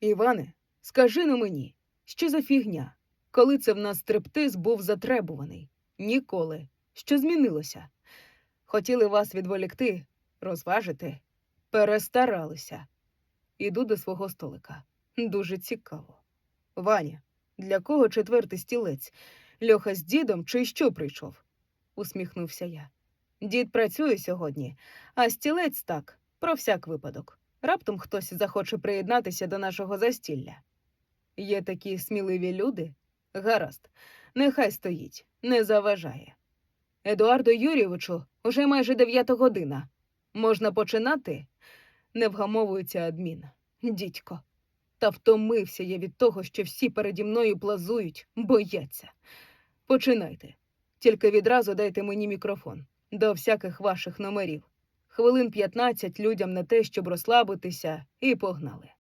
Іване, скажи ну мені, що за фігня? Коли це в нас стриптиз був затребуваний? Ніколи. Що змінилося? Хотіли вас відволікти, розважити, перестаралися. Іду до свого столика. Дуже цікаво. Ваня, для кого четвертий стілець? Льоха з дідом чи що прийшов? усміхнувся я. Дід працює сьогодні, а стілець так, про всяк випадок. Раптом хтось захоче приєднатися до нашого застілля. Є такі сміливі люди? Гаразд, нехай стоїть, не заважає. Едуарду Юрійовичу, уже майже дев'ята година. Можна починати? Не вгамовується адмін. Дідько. Та втомився я від того, що всі переді мною плазують, бояться. Починайте. Тільки відразу дайте мені мікрофон до всяких ваших номерів. Хвилин 15 людям на те, щоб розслабитися, і погнали.